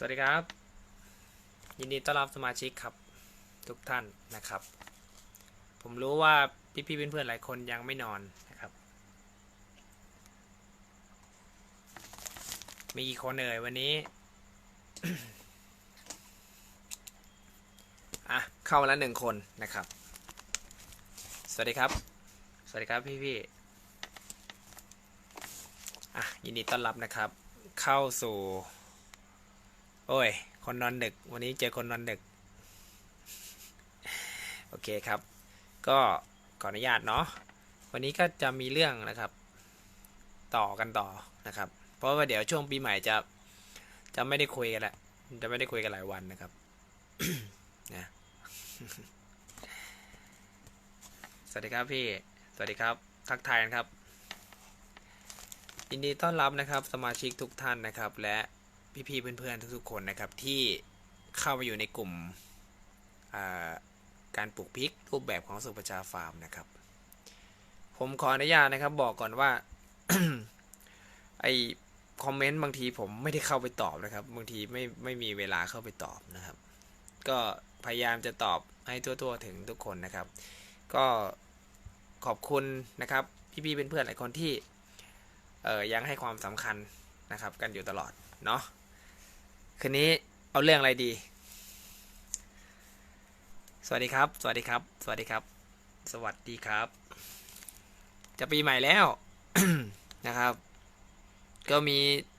สวัสดีครับ ยินดีต้อนรับสมาชิกครับ ทุกท่านนะครับ ผมรู้ว่าพี่ๆเพื่อนๆหลายคนยังไม่นอนนะครับ มีกี่คนเอ่ยวันนี้อะเข้ามาแล้วหนึ่งคนนะครับ สวัสดีครับ สวัสดีครับพี่ๆอะยินดีต้อนรับนะครับ เข้าสู่ โอ้ย คนนอนดึก วันนี้เจอคนนอนดึก โอเคครับ ก็ขออนุญาตเนาะ วันนี้ก็จะมีเรื่องนะครับ ต่อกันต่อนะครับ เพราะว่าเดี๋ยวช่วงปีใหม่จะ จะไม่ได้คุยกันละ จะไม่ได้คุยกันหลายวันนะครับ นะ สวัสดีครับพี่ สวัสดีครับ ทักทายกันครับ ยินดีต้อนรับนะครับ สมาชิกทุกท่านนะครับ และ พี่ๆเพื่อนๆทุกๆคนนะครับที่เข้ามาอยู่ในกลุ่มการปลูกพริกรูปแบบของสุประชาฟาร์มนะครับ ผมขออนุญาตนะครับบอกก่อนว่าไอคอมเมนต์บางทีผมไม่ได้เข้าไปตอบนะครับ บางทีไม่ไม่มีเวลาเข้าไปตอบนะครับ ก็พยายามจะตอบให้ทั่วๆถึงทุกคนนะครับ ก็ขอบคุณนะครับ พี่ๆเพื่อนๆหลายคนที่เออยังให้ความสำคัญนะครับ กันอยู่ตลอดเนาะ คืนนี้เอาเรื่องอะไรดี สวัสดีครับ สวัสดีครับ สวัสดีครับ สวัสดีครับ จะปีใหม่แล้วนะครับ ก็มี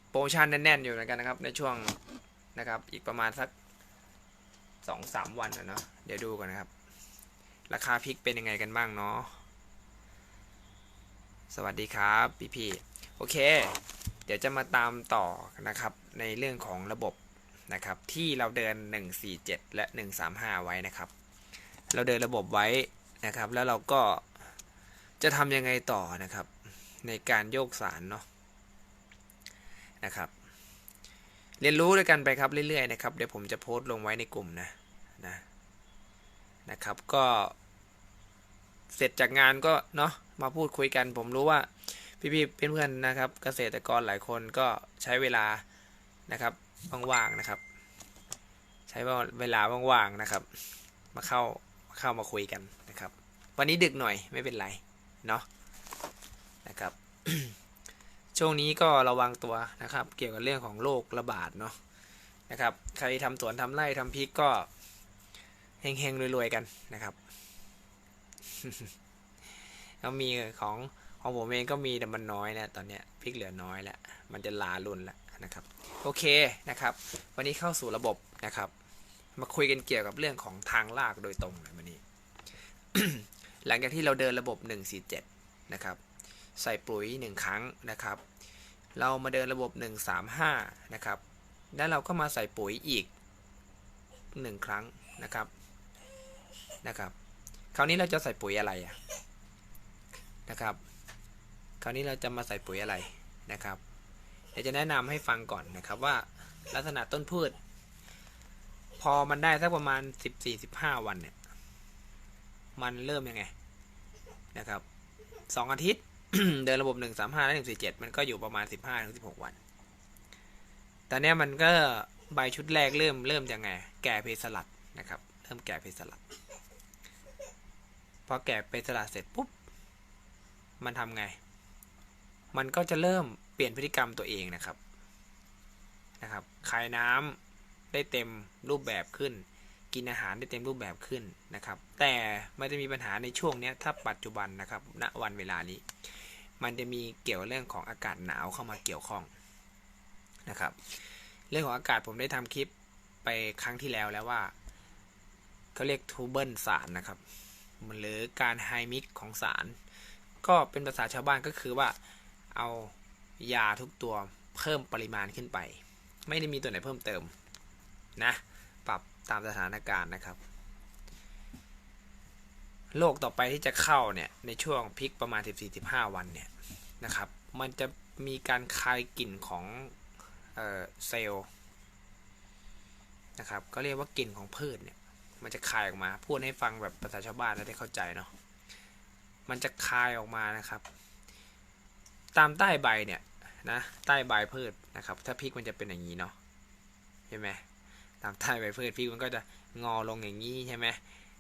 โปรโมชั่นแน่นๆอยู่เหมือนกันนะครับ ในช่วงนะครับอีกประมาณสักสองสามวันนะเนาะเดี๋ยวดูกันนะครับ ราคาพริกเป็นยังไงกันบ้างเนาะสวัสดีครับพี่พี่ๆโอเค เดี๋ยวจะมาตามต่อนะครับในเรื่องของระบบ นะครับ ที่เราเดิน 147 และ 135 ไว้นะครับ เราเดินระบบไว้นะครับ แล้วเราก็จะทำยังไงต่อนะครับ ในการโยกสารเนาะนะครับ เรียนรู้ด้วยกันไปครับเรื่อยๆนะครับเดี๋ยวผมจะโพสต์ลงไว้ในกลุ่มนะนะนะครับก็เสร็จจากงานก็เนาะมาพูดคุยกัน ผมรู้ว่าพี่ๆเพื่อนๆนะครับ เกษตรกรหลายคนก็ใช้เวลานะครับ ว่างๆนะครับ ใช้เวลาว่างๆนะครับ มาเข้ามาเข้ามาคุยกันนะครับ วันนี้ดึกหน่อยไม่เป็นไรเนาะนะครับ ช่วงนี้ก็ระวังตัวนะครับ เกี่ยวกับเรื่องของโรคระบาดเนาะนะครับ ใครทำสวนทำไร่ทำพริกก็เฮงๆรวยๆกันนะครับแล้วมีของของผมเองก็มีแต่มันน้อยนะตอนเนี้ยพริกเหลือน้อยแล้วมันจะลาลุนแล้ว นะครับโอเคนะครับ วันนี้เข้าสู่ระบบนะครับ มาคุยกันเกี่ยวกับเรื่องของทางลากโดยตรงเลยวันนี้ หลังจากที่เราเดินระบบ 147 นะครับ ใส่ปุ๋ย 1 ครั้งนะครับ เรามาเดินระบบ 135 นะครับ แล้วเราก็มาใส่ปุ๋ยอีก 1 ครั้งนะครับนะครับ คราวนี้เราจะใส่ปุ๋ยอะไรอะนะครับ คราวนี้เราจะมาใส่ปุ๋ยอะไรนะครับ เดี๋ยวจะแนะนำให้ฟังก่อนนะครับว่าลักษณะต้นพืช พอมันได้สักประมาณ14-15วันเนี่ย มันเริ่มยังไงนะครับสองอาทิตย์เดินระบบ135และ147มันก็อยู่ประมาณ15-16วัน ตอนนี้มันก็ใบชุดแรกเริ่มเริ่มยังไง แก่เพสลัดนะครับ เริ่มแก่เพสลัด พอแก่เพสลัดเสร็จปุ๊บ มันทำไง มันก็จะเริ่ม ปลี่ยนพฤติกรรมตัวเองนะครับนะครับคายน้ำได้เต็มรูปแบบขึ้น กินอาหารได้เต็มรูปแบบขึ้นนะครับ แต่มันจะมีปัญหาในช่วงนี้ถ้าปัจจุบันนะครับณวันเวลานี้ มันจะมีเกี่ยวเรื่องของอากาศหนาวเข้ามาเกี่ยวข้องนะครับ เรื่องของอากาศผมได้ทำคลิปไปครั้งที่แล้วแล้วว่าเขาเรียกทูเบิลสารนะครับมันหรือการไฮมิกของสาร ก็เป็นภาษาชาวบ้านก็คือว่าเอา ยาทุกตัวเพิ่มปริมาณขึ้นไป ไม่ได้มีตัวไหนเพิ่มเติมนะปรับตามสถานการณ์นะครับโรคต่อไปที่จะเข้าเนี่ยในช่วงพิกประมาณ 14-15 วันเนี่ยนะครับ มันจะมีการคายกลิ่นของเซลล์นะครับก็เรียกว่ากลิ่นของพืชเนี่ยมันจะคายออกมา พูดให้ฟังแบบภาษาชาวบ้านแล้วได้เข้าใจเนาะมันจะคายออกมานะครับ ตามใต้ใบเนี่ย นะใต้ใบพืชนะครับ ถ้าพริกมันจะเป็นอย่างนี้เนาะใช่ไหมตามใต้ใบพืชพริกมันก็จะงอลงอย่างนี้ใช่ไหม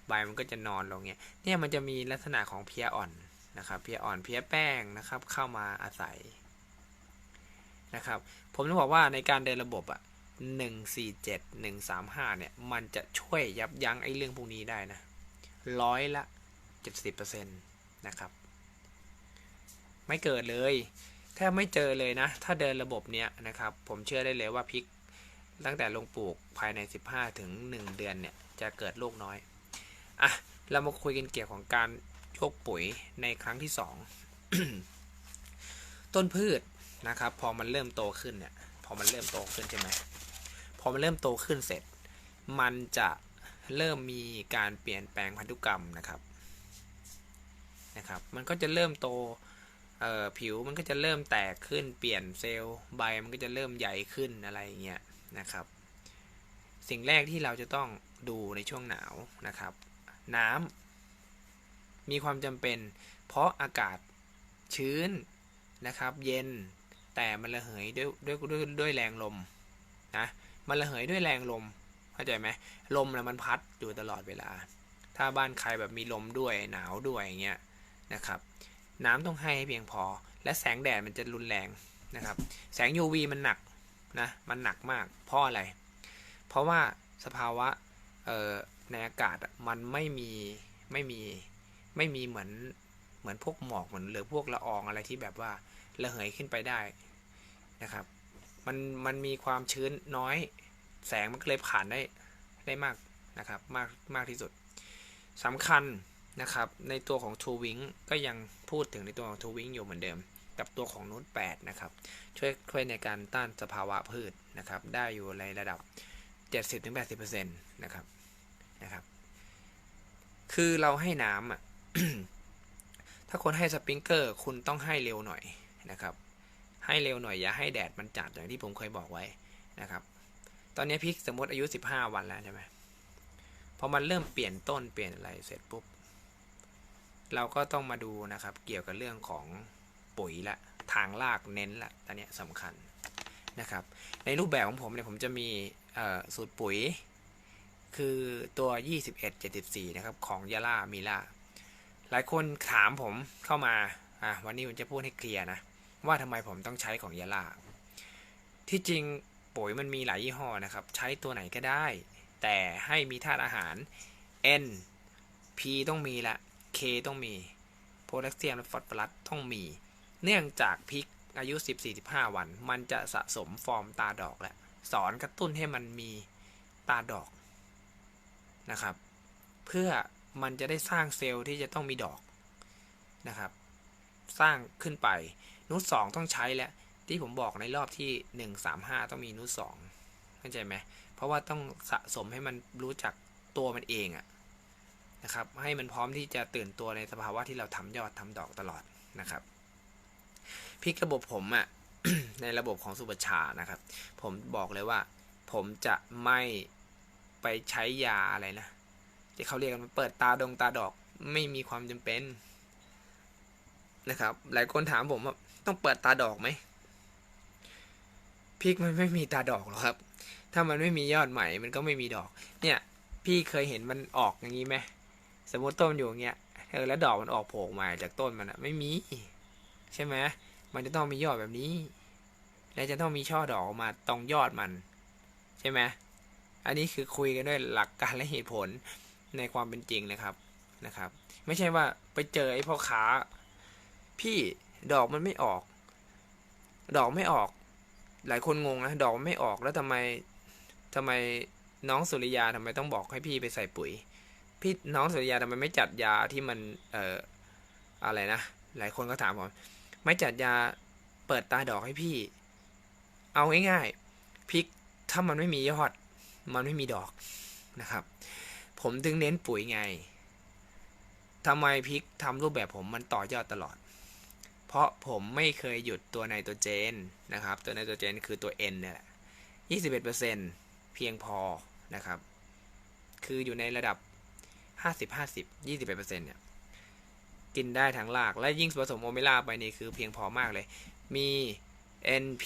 ใบมันก็จะนอนลงเนี่ยเนี่ยมันจะมีลักษณะของเพี้ยอ่อนนะครับเพี้ยอ่อนเพี้ยแป้งนะครับ เข้ามาอาศัยนะครับ ผมต้องบอกว่าในการเดินระบบอะหนึ่งสี่เจ็ดหนึ่งสามห้าเนี่ย มันจะช่วยยับยั้งไอ้เรื่องพวกนี้ได้นะร้อยละเจ็ดสิบเปอร์เซ็นต์นะครับ ไม่เกิดเลย แทบไม่เจอเลยนะ ถ้าเดินระบบเนี้ยนะครับ ผมเชื่อได้เลยว่าพริกตั้งแต่ลงปลูกภายใน 15 ถึง 1 เดือนเนี่ย จะเกิดลูกน้อย อะ เรามาคุยกันเกี่ยวของการโยกปุ๋ยในครั้งที่ 2 ต้นพืชนะครับ พอมันเริ่มโตขึ้นเนี่ย พอมันเริ่มโตขึ้นใช่ไหม พอมันเริ่มโตขึ้นเสร็จ มันจะเริ่มมีการเปลี่ยนแปลงพันธุกรรมนะครับ นะครับ มันก็จะเริ่มโต เอ่อผิวมันก็จะเริ่มแตกขึ้นเปลี่ยนเซลล์ใบมันก็จะเริ่มใหญ่ขึ้นอะไรอย่างเงี้ยนะครับ สิ่งแรกที่เราจะต้องดูในช่วงหนาวนะครับ น้ำมีความจำเป็น เพราะอากาศชื้นนะครับ เย็นแต่มันระเหยด้วยด้วยด้วยด้วยแรงลมนะมันระเหยด้วยแรงลมเข้าใจไหมลมนะมันพัดอยู่ตลอดเวลา ถ้าบ้านใครแบบมีลมด้วยหนาวด้วยอย่างเงี้ยนะครับ น้ำต้องให้เพียงพอ และแสงแดดมันจะรุนแรงนะครับ แสง UV มันหนักนะมันหนักมากเพราะอะไร เพราะว่าสภาวะในอากาศมันไม่มีไม่มีไม่มีเหมือนเหมือนพวกหมอกเหมือนหรือพวกละอองอะไรที่แบบว่าระเหยขึ้นไปได้นะครับ มันมันมีความชื้นน้อย แสงมันก็เลยผ่านได้ได้มากนะครับมากมากที่สุดสำคัญนะครับในตัวของ t ูวิงก็ยัง พูดถึงในตัวของ t ูวิงอยู่เหมือนเดิม กับตัวของนูต8นะครับช่วยช่วยในการต้านสภาวะพืชนะครับได้อยู่ในระดับ 70-80%นะครับนะครับ คือเราให้น้ำอะถ้าคนให้สปริงเกอร์คุณต้องให้เร็วหน่อยนะครับ ให้เร็วหน่อยอย่าให้แดดมันจัดอย่างที่ผมเคยบอกไว้นะครับ ตอนนี้พริกสมมติอายุ 15 วันแล้วใช่ไหมพอมันเริ่มเปลี่ยนต้นเปลี่ยนอะไรเสร็จปุ๊บ เราก็ต้องมาดูนะครับเกี่ยวกับเรื่องของปุ๋ยละทางลากเน้นละตอนนี้สำคัญนะครับ ในรูปแบบของผมเนี่ยผมจะมีสูตรปุ๋ย คือตัว 2174 นะครับ ของยาล่ามีล่าหลายคนถามผมเข้ามาอะวันนี้ผมจะพูดให้เคลียร์นะ ว่าทำไมผมต้องใช้ของยาล่าที่จริงปุ๋ยมันมีหลายยี่ห้อนะครับ ใช้ตัวไหนก็ได้ แต่ให้มีธาตุอาหาร N P ต้องมีละ K ต้องมีโพแทสเซียมและฟอสฟอรัสต้องมี เนื่องจากพริกอายุ 14-15 วัน มันจะสะสมฟอร์มตาดอกแหละสอนกระตุ้นให้มันมีตาดอกนะครับ เพื่อมันจะได้สร้างเซลล์ที่จะต้องมีดอกนะครับ สร้างขึ้นไปนุชสองต้องใช้แล้วที่ผมบอกในรอบที่ 135 ต้องมีนุชสองเข้าใจไหมเพราะว่าต้องสะสมให้มันรู้จักตัวมันเองอะ นะครับ ให้มันพร้อมที่จะตื่นตัวในสภาวะที่เราทำยอดทำดอกตลอดนะครับพลิกระบบผมอะ่ะในระบบของสุบชานะครับ ผมบอกเลยว่า ผมจะไม่ไปใช้ยาอะไรนะที่เขาเรียกกันเปิดตาดงตาดอกไม่มีความจำเป็นนะครับ หลายคนถามผมว่าต้องเปิดตาดอกไหมพริกมันไม่มีตาดอกหรอกครับ ถ้ามันไม่มียอดใหม่มันก็ไม่มีดอก เนี่ย พี่เคยเห็นมันออกอย่างนี้ไหม สมมติต้นอยู่อย่างเงี้ยเออแล้วดอกมันออกโผล่มาจากต้นมันอะไม่มี ใช่ไหมมันจะต้องมียอดแบบนี้ และจะต้องมีช่อดอกออกมาตรงยอดมัน ใช่ไหมอันนี้คือคุยกันด้วยหลักการและเหตุผลในความเป็นจริงนะครับนะครับ ไม่ใช่ว่าไปเจอไอ้พ่อค้า พี่ดอกมันไม่ออก ดอกไม่ออก หลายคนงงนะดอกไม่ออกแล้วทำไมทำไมน้องสุริยาทำไมต้องบอกให้พี่ไปใส่ปุ๋ย พี่น้องสุริยาทำไมไม่จัดยาที่มันเอ่ออะไรนะหลายคนก็ถามผมไม่จัดยาเปิดตาดอกให้พี่ เอาง่ายๆพริกถ้ามันไม่มียอด มันไม่มีดอกนะครับ ผมจึงเน้นปุ๋ยไงทำไมพริกทำรูปแบบผมมันต่อยอดตลอด เพราะผมไม่เคยหยุดตัวไนโตรเจนนะครับ ตัวไนโตรเจนคือตัว N เนี่ยแหละ21%เพียงพอนะครับ คืออยู่ในระดับ ห้าสิบห้าสิบยี่สิบเปอร์เซ็นต์เนี่ยกินได้ทั้งรากและยิ่งผสมโอเมล่าไปนี่คือเพียงพอมากเลย มี NP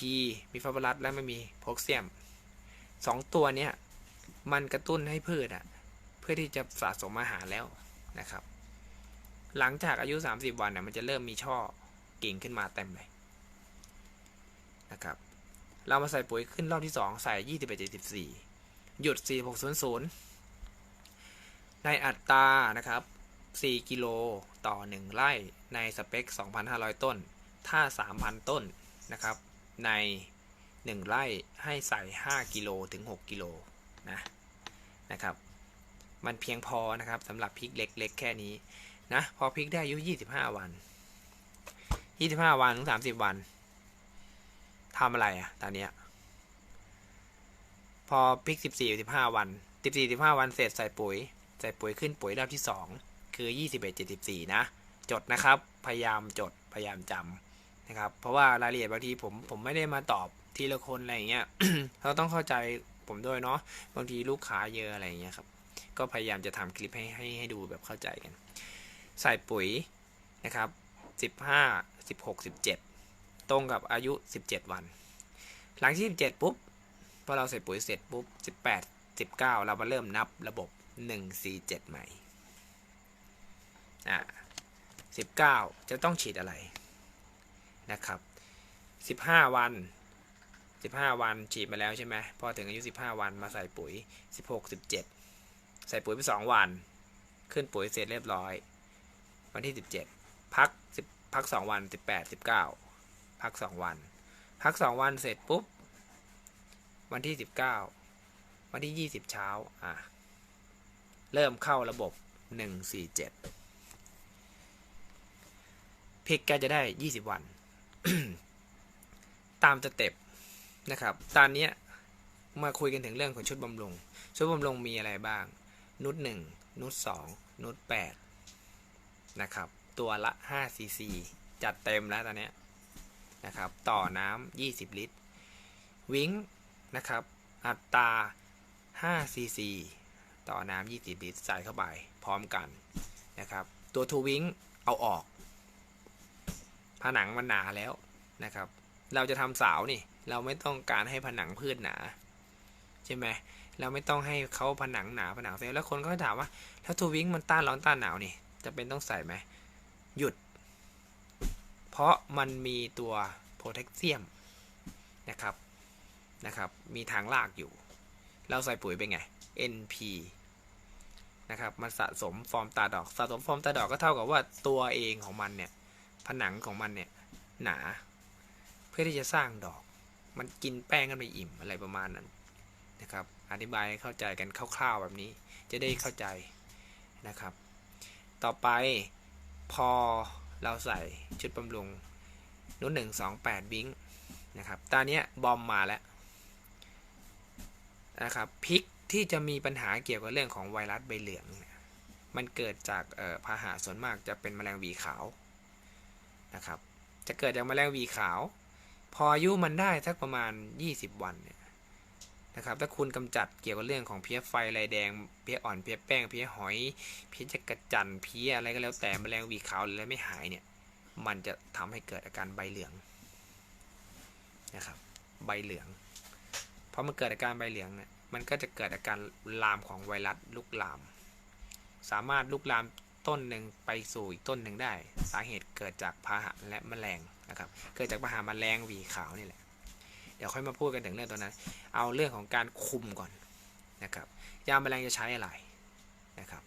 มีฟอสฟอรัสและไม่มีโพแทสเซียมสองตัวเนี้ยมันกระตุ้นให้พืชอะเพื่อที่จะสะสมอาหารแล้วนะครับ หลังจากอายุ 30 วันเนี่ยมันจะเริ่มมีช่อกิ่งขึ้นมาเต็มเลยนะครับ เรามาใส่ปุ๋ยขึ้นรอบที่ 2 ใส่ 21 74 หยุด 4600 ในอัตรานะครับ 4 กิโลต่อ 1 ไร่ในสเปค 2,500 ต้น ถ้า 3,000 ต้นนะครับ ใน 1 ไร่ให้ใส่ 5 กิโลถึง 6 กิโลนะนะครับ มันเพียงพอนะครับสำหรับพริกเล็กๆ แค่นี้นะ พอพริกได้อายุ 25 วัน 25 วันถึง 30 วันทำอะไรอะตอนเนี้ยพอพริก 14 15 วัน 14 15 วันเสร็จใส่ปุ๋ย ใส่ปุ๋ยขึ้นปุ๋ยรอบที่ 2 คือ 21 74 นะ จดนะครับ พยายามจดพยายามจำนะครับ เพราะว่ารายละเอียดบางทีผมผมไม่ได้มาตอบทีละคนอะไรอย่างเงี้ยเราต้องเข้าใจผมด้วยเนาะบางทีลูกค้าเยอะอะไรอย่างเงี้ยครับก็พยายามจะทำคลิปให้ให้ให้ดูแบบเข้าใจกัน ใส่ปุ๋ยนะครับ15 16 17 ตรงกับอายุ 17 วัน หลังที่ 17 ปุ๊บพอเราใส่ปุ๋ยเสร็จปุ๊บ 18 19 เรามาเริ่มนับระบบ 147 ใหม่ อ่า19 จะต้องฉีดอะไรนะครับ 15 วัน 15 วันฉีดมาแล้วใช่ไหมพอถึงอายุ 15 วันมาใส่ปุ๋ย 16 17 ใส่ปุ๋ยไป 2 วัน ขึ้นปุ๋ยเสร็จเรียบร้อย วันที่ 17 พัก 10 พัก 2 วัน 18 19 พัก 2 วัน พัก 2 วันเสร็จปุ๊บ วันที่ 19 วันที่ 20 เช้า อะ เริ่มเข้าระบบ 147 พิกแกจะได้ 20 วัน ตามสเต็ปนะครับ ตอนนี้มาคุยกันถึงเรื่องของชุดบำรุง ชุดบำรุงมีอะไรบ้าง นุด1นุด2นุด8นะครับ ตัวละ5ซีซีจัดเต็มแล้วตอนนี้นะครับ ต่อน้ำ20 ลิตร วิงนะครับ อัตรา5ซีซี ต่อน้ำ20ลิตรใส่เข้าไปพร้อมกันนะครับ ตัวทูวิงเอาออก ผนังมันหนาแล้วนะครับ เราจะทำเสานี่เราไม่ต้องการให้ผนังพืชหนาใช่ไหมเราไม่ต้องให้เขาผนังหนาผนังเซลล์แล้วคนก็ถามว่า ถ้าทูวิงมันต้านร้อนต้านหนาวนี่จะเป็นต้องใส่ไหมหยุด เพราะมันมีตัวโพแทสเซียมนะครับนะครับ มีทางลากอยู่ เราใส่ปุ๋ยเป็นไง NP นะครับมันสะสมฟอร์มตาดอก สะสมฟอร์มตาดอกก็เท่ากับว่าตัวเองของมันเนี่ยผนังของมันเนี่ยหนา เพื่อที่จะสร้างดอก มันกินแป้งกันไปอิ่มอะไรประมาณนั้นนะครับอธิบายให้เข้าใจกันคร่าวๆแบบนี้จะได้เข้าใจนะครับ ต่อไปพอเราใส่ชุดบำรุงนุ่นหนึ่งสองแปดบิงนะครับตอนนี้บอมมาแล้วนะครับพิก ที่จะมีปัญหาเกี่ยวกับเรื่องของไวรัสใบเหลืองเนี่ยมันเกิดจากพาหะส่วนมากจะเป็นแมลงวีขาวนะครับ จะเกิดจากแมลงวีขาว พออายุมันได้สักประมาณ 20 วันเนี่ยนะครับ ถ้าคุณกำจัดเกี่ยวกับเรื่องของเพี้ยไฟลายแดง เพี้ยอ่อน เพี้ยแป้ง เพี้ยหอย เพี้ยจักระจันเพี้ยอะไรก็แล้วแต่แมลงวีขาวอะไรไม่หายเนี่ย มันจะทำให้เกิดอาการใบเหลืองนะครับ ใบเหลือง เพอมันเกิดอาการใบเหลืองเนี่ย มันก็จะเกิดอาการลามของไวรัสลุกลาม สามารถลุกลามต้นหนึ่งไปสู่อีกต้นหนึ่งได้ สาเหตุเกิดจากพาหะและแมลงนะครับ เกิดจากพาหะแมลงหวีขาวนี่แหละ เดี๋ยวค่อยมาพูดกันถึงเรื่องตัวนั้น เอาเรื่องของการคุมก่อนนะครับ ยาแมลงจะใช้อะไรนะครับ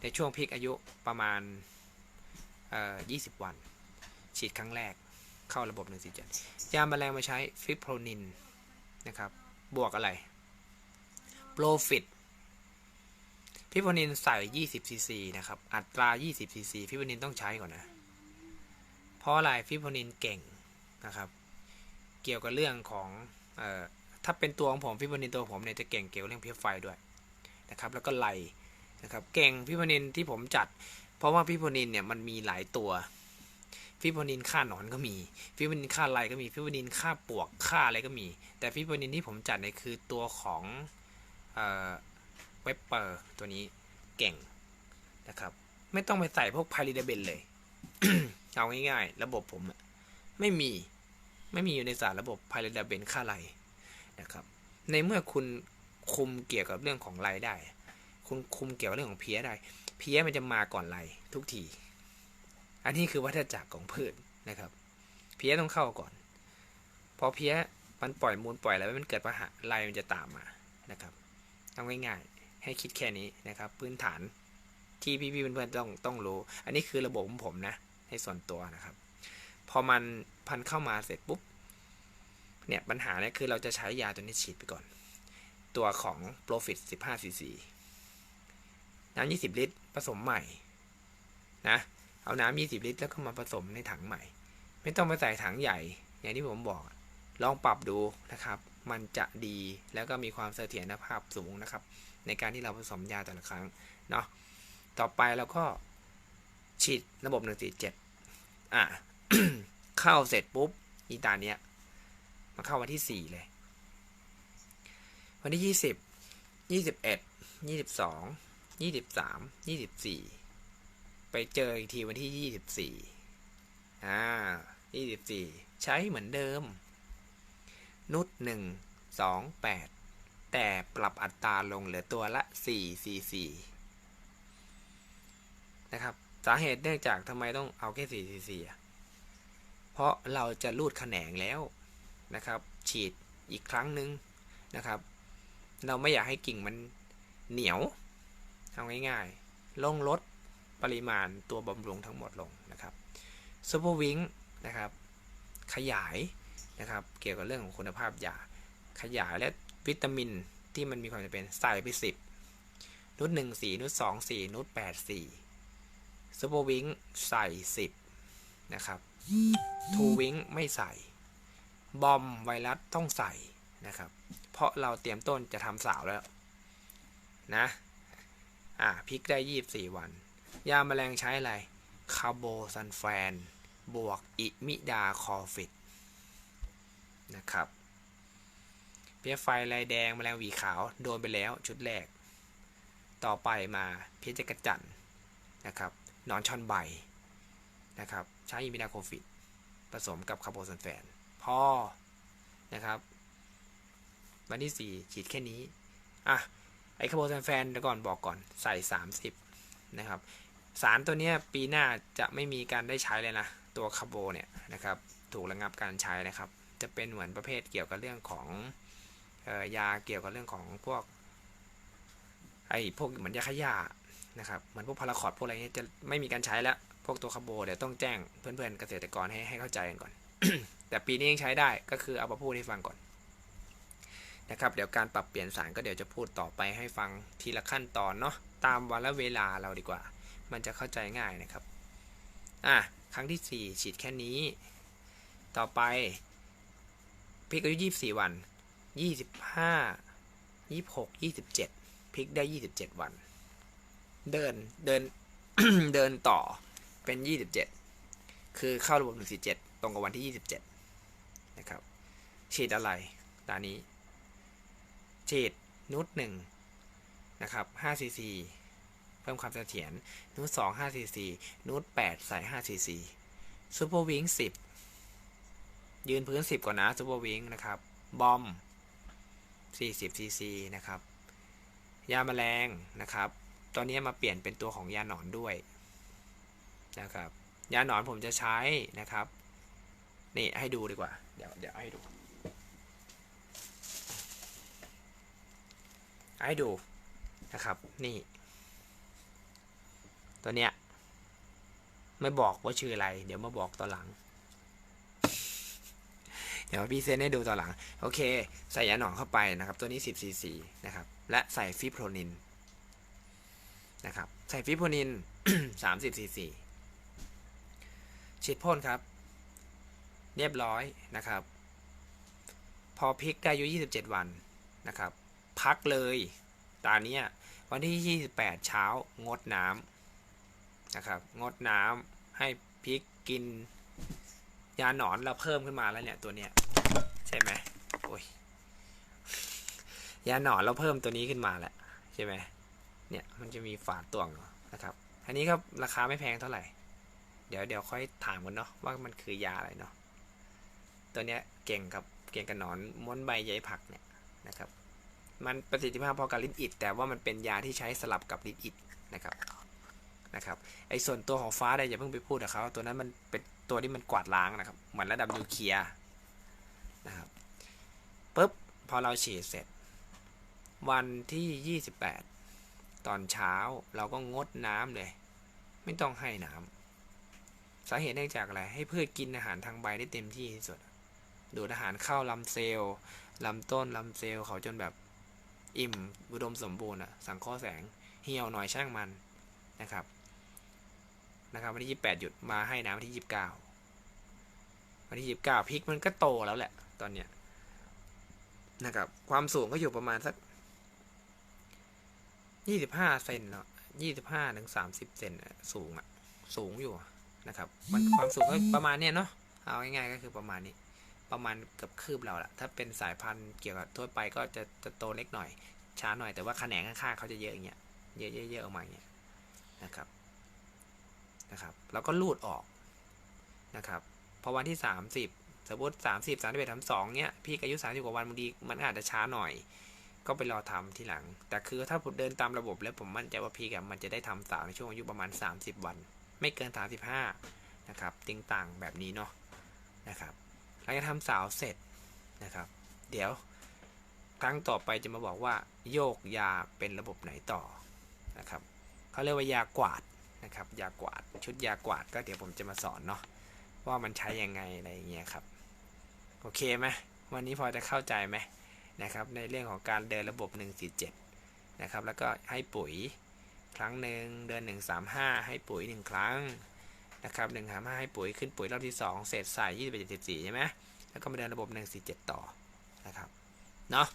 ในช่วงพีกอายุประมาณเอ่อ20วัน ฉีดครั้งแรกเข้าระบบ147ยาแมลงมาใช้ฟิปโพนินนะครับ บวกอะไร โปรฟิตพิพนินใส่ 20ซีซีนะครับ อัตรา 20ซีซีพิพนินต้องใช้ก่อนนะ เพราะอะไรพิพนินเก่งนะครับ เกี่ยวกับเรื่องของออถ้าเป็นตัวของผมพิพนินตัวผมเนี่ยจะเก่งเกี่ยวเรื่องเพียไฟด้วยนะครับ แล้วก็ไลนะครับ เก่งพิพนินที่ผมจัด เพราะว่าพิพนินเนี่ยมันมีหลายตัวฟิโบนินฆ่าหนอนก็มีฟิโบนินฆ่าไรก็มีฟิโบนินฆ่าปวกฆ่าอะไรก็มี แต่ฟิโบนินที่ผมจัดเนี่ยคือตัวของ เวบเปอร์ตัวนี้เก่งนะครับ ไม่ต้องไปใส่พวกพาริดาเบนเลย เอาง่ายๆ ระบบผมไม่มีไม่มีอยู่ในสารระบบพาริดาเบนฆ่าไรนะครับ ในเมื่อคุณคุมเกี่ยวกับเรื่องของไรได้ คุณคุมเกี่ยวกับเรื่องของเพี้ยได้ เพี้ยมันจะมาก่อนไรทุกที อันนี้คือวัฏจักรของพืชนะครับ เพี้ยต้องเข้าก่อน พอเพี้ยมันปล่อยมูลปล่อยอะไรไว้มันเกิดปัญหาไรมันจะตามมานะครับ เอาง่ายๆ ให้คิดแค่นี้นะครับ พื้นฐานที่พี่ๆเพื่อนๆต้องต้องรู้ อันนี้คือระบบของผมนะให้ส่วนตัวนะครับ พอมันพันเข้ามาเสร็จปุ๊บเนี่ยปัญหาเนี่ยคือเราจะใช้ยาตัวนี้ฉีดไปก่อน ตัวของ Profit 15 cc น้ำ 20 ลิตร ผสมใหม่นะเอาน้ำ 20 ลิตร แล้วก็มาผสมในถังใหม่ ไม่ต้องไปใส่ถังใหญ่ อย่างที่ผมบอก ลองปรับดูนะครับ มันจะดีแล้วก็มีความเสถียรภาพสูงนะครับ ในการที่เราผสมยาแต่ละครั้งเนาะต่อไปเราก็ฉีดระบบ 147 อะ เข้าเสร็จปุ๊บ อีตาเนี้ยมาเข้าวันที่สี่เลย วันที่ยี่สิบยี่สิบเอ็ดยี่สิบสองยี่สิบสามยี่สิบสี่ไปเจออีกทีวันที่ยี่สิบสี่อ่ายี่สิบสี่ใช้เหมือนเดิม นุดหนึ่งสองแปดแต่ปรับอัตราลงเหลือตัวละสี่ซีซีนะครับ สาเหตุเนื่องจากทำไมต้องเอาแค่สี่สี่สี่เพราะเราจะรูดแขนงแล้วนะครับ ฉีดอีกครั้งหนึ่งนะครับ เราไม่อยากให้กิ่งมันเหนียวเอาง่ายๆลงลดปริมาณตัวบำรุงทั้งหมดลงนะครับซูเปอร์วิงนะครับ ขยาย นะครับ เกี่ยวกับเรื่องของคุณภาพยา ขยายและวิตามินที่มันมีความจำเป็นใส่ไปสิบนุดหนึ่งสี่นุดสองสี่นุดแปดสี่ซูเปอร์วิงใส่สิบนะครับทูวิงไม่ใส่ บอมไวรัสต้องใส่นะครับ เพราะเราเตรียมต้นจะทำสาวแล้วนะอ่าพริกได้ยี่บสี่วัน ยาแมลงใช้อะไรคาร์โบซันแฟน บวกอิมิดาคอฟิด นะครับเพี้ยไฟลายแดงแมลงหวีขาวโดนไปแล้วชุดแรก ต่อไปมาเพี้ยจักรจันนะครับนอนช่อนใบนะครับใช้อิมิดาโคฟิดผสมกับคาร์โบซันแฟนพอนะครับ วันที่สี่ฉีดแค่นี้ อะ ไอคาร์โบซันแฟนเดี๋ยวก่อนบอกก่อนใส่สามสิบนะครับ สารตัวนี้ปีหน้าจะไม่มีการได้ใช้เลยนะ ตัวคาร์โบเนี่ยนะครับ ถูกระงับการใช้นะครับ จะเป็นเหมือนประเภทเกี่ยวกับเรื่องของออยาเกี่ยวกับเรื่องของพวกไอพวกเหมือนยาขยะนะครับเหมือนพวกพาราคอร์ดพวกอะไรเงี้ยจะไม่มีการใช้แล้ว พวกตัวคาร์โบเดี๋ยวต้องแจ้งเพื่อนๆเกษตรกรให้ให้เข้าใจกันก่อน แต่ปีนี้ยังใช้ได้ก็คือเอามาพูดให้ฟังก่อนนะครับเดี๋ยวการปรับเปลี่ยนสารก็เดี๋ยวจะพูดต่อไปให้ฟังทีละขั้นตอนเนาะตามวันและเวลาเราดีกว่า มันจะเข้าใจง่ายนะครับอะครั้งที่ 4 ฉีดแค่นี้ ต่อไป พิกอายุ24วัน25 26 27พริกได้27วัน เดินเดินเดินต่อเป็น27คือเข้าระบบ147ตรงกับวันที่27นะครับ ฉีดอะไรตานี้ ฉีดนูตหนึ่งนะครับ5ซีซีเพิ่มความเสถียรนูตสอง5ซีซีนูต8ใส่5ซีซีซูเปอร์วิง10 ยืนพื้น 10 ก่อนนะซูเปอร์วิงนะครับ บอม 40ซีซีนะครับ ยาแมลงนะครับ ตอนนี้มาเปลี่ยนเป็นตัวของยาหนอนด้วยนะครับ ยาหนอนผมจะใช้นะครับ นี่ให้ดูดีกว่า เดี๋ยวเดี๋ยวให้ดู ให้ดูนะครับ นี่ ตัวเนี้ยไม่บอกว่าชื่ออะไร เดี๋ยวมาบอกตอนหลัง ดี๋ยวพี่เซนให้ดูตอนหลัง โอเค ใส่ยาหนอนเข้าไปนะครับ ตัวนี้ 10 ซีซีนะครับ และใส่ฟิโปรนินนะครับ ใส่ฟิโปรนิน 30 ซีซีฉีดพ่นครับ เรียบร้อยนะครับ พอพิกได้อายุ 27 วันนะครับ พักเลยตอนนี้วันที่ 28 เช้างดน้ำนะครับ งดน้ำให้พริกกินยาหนอนเราเพิ่มขึ้นมาแล้วเนี่ยตัวเนี้ย ช่ไหมโอ้ยยาหนอนเราเพิ่มตัวนี้ขึ้นมาแหละใช่ไหมเนี่ยมันจะมีฝาตวงนะครับอันนี้ก็ราคาไม่แพงเท่าไหร่ เดี๋ยวเดี๋ยวค่อยถามกันเนาะว่ามันคือยาอะไรเนาะตัวเนี้ยเก่งกับเก่งกับหนอนม้วนใบใยผักเนี่ยนะครับ มันประสิทธิภาพพอกับลินอิดแต่ว่ามันเป็นยาที่ใช้สลับกับลินอิดนะครับนะครับไอ้ส่วนตัวของฟ้าเนี่ยอย่าเพิ่งไปพูดกับเขาตัวนั้นมันเป็นตัวที่มันกวาดล้างนะครับเหมือนระดับนิวเคลียร์ นะครับปุ๊บพอเราฉีดเสร็จ วันที่ 28 ตอนเช้าเราก็งดน้ำเลย ไม่ต้องให้น้ำสาเหตุเนื่องจากอะไร ให้พืชกินอาหารทางใบได้เต็มที่ที่สุด ดูดอาหารเข้าลำเซลล์ลำต้นลำเซลล์เขาจนแบบอิ่มอุดมสมบูรณ์อะสังเคราะห์แสงเหี่ยวหน่อยช่างมันนะครับนะครับวันที่ 28 หยุดมาให้น้ำวันที่ 29 วันที่ 29พริกมันก็โตแล้วแหละ ตอนเนี้ยนะครับ ความสูงก็อยู่ประมาณสัก25เซนเนาะ25ถึง30เซนสูงอะสูงอยู่นะครับ มันความสูงก็ประมาณเนี้ยเนาะเอาง่ายๆก็คือประมาณนี้ ประมาณเกือบคืบเราละถ้าเป็นสายพันธุ์เกี่ยวกับทั่วไปก็จะจะโตเล็กหน่อย ช้าหน่อยแต่ว่าแขนงข้างๆเขาจะเยอะอย่างเงี้ยเยอะๆออกมาอย่างเงี้ยนะครับนะครับ แล้วก็ลูดออกนะครับพอวันที่30ส สมมติ30 31 32เนี้ยพี่อายุ30กว่าวันบางทีมันอาจจะช้าหน่อย ก็ไปรอทำทีหลัง แต่คือถ้าผมเดินตามระบบแล้วผมมั่นใจว่าพี่กับมันจะได้ทำสาวในช่วงอายุประมาณ 30 วัน ไม่เกิน 35นะครับติงต่างแบบนี้เนาะนะครับหลังจากทำสาวเสร็จนะครับ เดี๋ยวครั้งต่อไปจะมาบอกว่าโยกยาเป็นระบบไหนต่อนะครับเขาเรียกว่ายากวาดนะครับยากวาดชุดยากวาดก็เดี๋ยวผมจะมาสอนเนาะว่ามันใช้ยังไงอะไรเงี้ยครับ โอเคไหมวันนี้พอจะเข้าใจไหมนะครับในเรื่องของการเดินระบบ 147 นะครับ แล้วก็ให้ปุ๋ยครั้งหนึ่งเดือน 135 ให้ปุ๋ย 1 ครั้งนะครับ1 3 5ให้ปุ๋ยขึ้นปุ๋ยรอบที่ 2เศษใส่ 21 74 ใช่ไหมแล้วก็มาเดินระบบ 147 ต่อนะครับเนาะ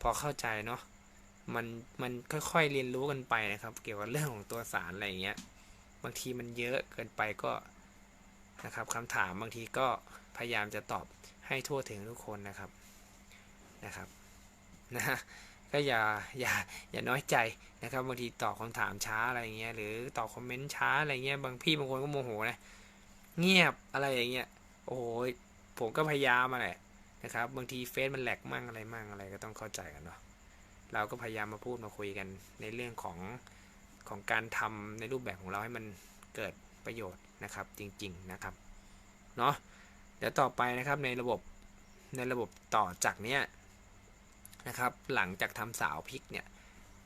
พอเข้าใจเนาะมันมันค่อยๆเรียนรู้กันไปนะครับ เกี่ยวกับเรื่องของตัวสารอะไรเงี้ยบางทีมันเยอะเกินไปก็นะครับคำถามบางทีก็พยายามจะตอบ ให้ทั่วถึงทุกคนนะครับนะครับนะฮะก็อย่าอย่าอย่าน้อยใจนะครับบางทีตอบคำถามช้าอะไรเงี้ยหรือตอบคอมเมนต์ช้าอะไรเงี้ยบางพี่บางคนก็โมโหนะเงียบอะไรอย่างเงี้ยโอ้โหผมก็พยายามมาแหละนะครับบางทีเฟซมันแหลกมั่งอะไรมั่งอะไรก็ต้องเข้าใจกันเนาะเราก็พยายามมาพูดมาคุยกันในเรื่องของของการทำในรูปแบบของเราให้มันเกิดประโยชน์นะครับจริง ๆนะครับเนาะ เดี๋ยวต่อไปนะครับในระบบในระบบต่อจากเนี้ยนะครับ หลังจากทำสาวพริกเนี่ย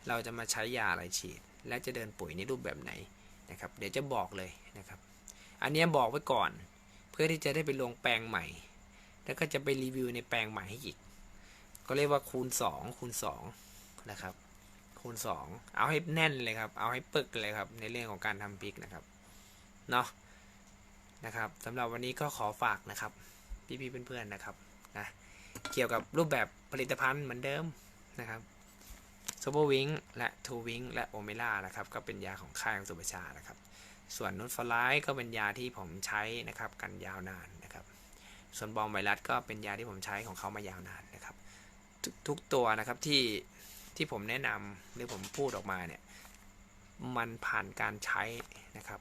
เราจะมาใช้ยาอะไรฉีด และจะเดินปุ๋ยในรูปแบบไหนนะครับ เดี๋ยวจะบอกเลยนะครับ อันนี้บอกไว้ก่อน เพื่อที่จะได้ไปลงแปลงใหม่ แล้วก็จะไปรีวิวในแปลงใหม่ให้อีก ก็เรียกว่าคูณ 2 คูณ2นะครับคูณ 2 เอาให้แน่นเลยครับ เอาให้ปึกเลยครับ ในเรื่องของการทำพริกนะครับ เนาะ นะครับสำหรับวันนี้ก็ขอฝากนะครับพี่ๆเพื่อนๆนะครับนะเกี่ยวกับรูปแบบผลิตภัณฑ์เหมือนเดิมนะครับซูเปอร์วิงและทูวิงและโอเมล่านะครับก็เป็นยาของค่ายของสุบชานะครับ ส่วนนุชฟลายก็เป็นยาที่ผมใช้นะครับกันยาวนานนะครับ ส่วนบอมไวรัสก็เป็นยาที่ผมใช้ของเขามายาวนานนะครับ ทุกทุกตัวนะครับที่ที่ผมแนะนำหรือผมพูดออกมาเนี่ยมันผ่านการใช้นะครับ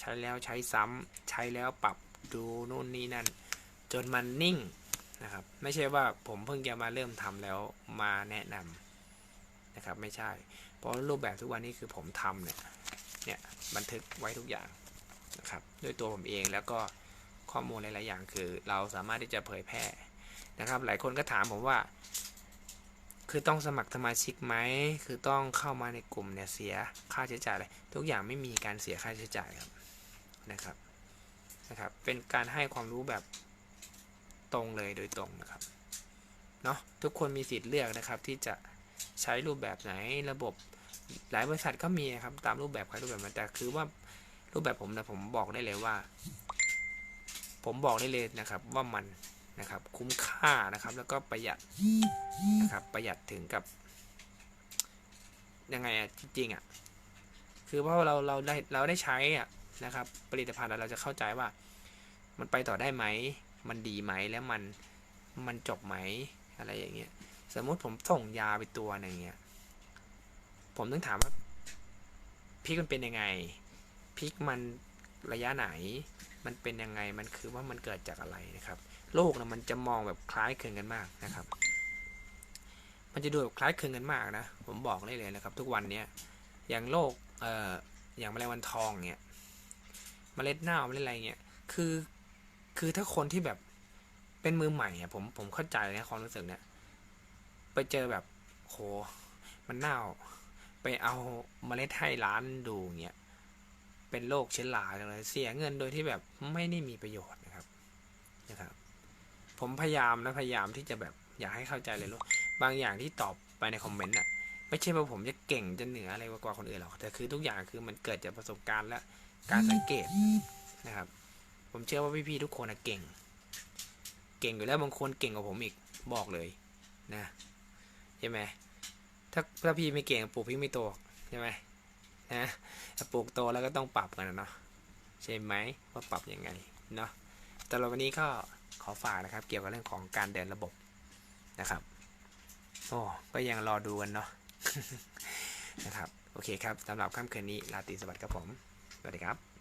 ใช้แล้วใช้ซ้ำใช้แล้วปรับดูนู่นนี่นั่น จนมันนิ่งนะครับ ไม่ใช่ว่าผมเพิ่งจะมาเริ่มทำแล้วมาแนะนำนะครับ ไม่ใช่ เพราะรูปแบบทุกวันนี้คือผมทำเนี่ยเนี่ยบันทึกไว้ทุกอย่างนะครับด้วยตัวผมเองแล้วก็ข้อมูลหลาย ๆ อย่างคือ เราสามารถที่จะเผยแพร่นะครับ หลายคนก็ถามผมว่า คือต้องสมัครสมาชิกไหมคือต้องเข้ามาในกลุ่มเนี่ยเสียค่าใช้จ่ายอะไรทุกอย่างไม่มีการเสียค่าใช้จ่ายครับ นะครับนะครับ เป็นการให้ความรู้แบบตรงเลยโดยตรงนะครับเนาะทุกคนมีสิทธิ์เลือกนะครับ ที่จะใช้รูปแบบไหนระบบหลายบริษัทก็มีครับตามรูปแบบใครรูปแบบมันแต่คือว่ารูปแบบผมนะผมบอกได้เลยว่า ผมบอกได้เลยนะครับว่ามันนะครับ คุ้มค่านะครับ แล้วก็ประหยัดนะครับ ประหยัดถึงกับ ยังไงอะจริงๆอะคือเพราะเราเราได้เราได้ใช้อะ นะครับ ผลิตภัณฑ์เราจะเข้าใจว่า มันไปต่อได้ไหม มันดีไหมแล้วมันมันจบไหมอะไรอย่างเงี้ยสมมติผมส่งยาไปตัวหนึงเงี้ยผมต้องถามว่าพริกมันเป็นยังไงพริกมันระยะไหน มันเป็นยังไงมันคือว่ามันเกิดจากอะไรนะครับโลกนะมันจะมองแบบคล้ายคลึงกันมากนะครับ มันจะดูแบบคล้ายคลึงกันมากนะ ผมบอกได้เลยนะครับ ทุกวันเนี้ยอย่างโรคเอ่ออย่างแมลงวันทองเนี่ย เมล็ดเน่าเมล็ดอะไรเงี้ยคือคือถ้าคนที่แบบเป็นมือใหม่อะผมผมเข้าใจนะความรู้สึกเนี่ยไปเจอแบบโหมันเน่า ไปเอาเมล็ดให้ร้านดูเงี้ยเป็นโรคเชื้อราเลยเสียเงินโดยที่แบบไม่ได้มีประโยชน์นะครับนะครับ ผมพยายามนะพยายามที่จะแบบอยากให้เข้าใจเลยลูกบางอย่างที่ตอบไปในคอมเมนต์อะไม่ใช่ว่าผมจะเก่งจะเหนืออะไรกว่าคนอื่นหรอกแต่คือทุกอย่างคือมันเกิดจากประสบการณ์และ การสังเกตนะครับ ผมเชื่อว่าพี่ๆทุกคนเก่ง เก่งอยู่แล้วบางคนเก่งกว่าผมอีกบอกเลยนะใช่ไหมถ้าถ้าพี่ไม่เก่งปลูกพี่ไม่โตใช่ไหมนะถ้าปลูกโตแล้วก็ต้องปรับกันนะเนาะใช่ไหมว่าปรับยังไงเนาะแต่เราวันนี้ก็ขอฝากนะครับ เกี่ยวกับเรื่องของการเดินระบบนะครับโอ้ก็ยังรอดูกันเนาะนะครับ โอเคครับสำหรับค่ำคืนนี้ลาตรีสวัสดิ์ครับผม วัสดีครับ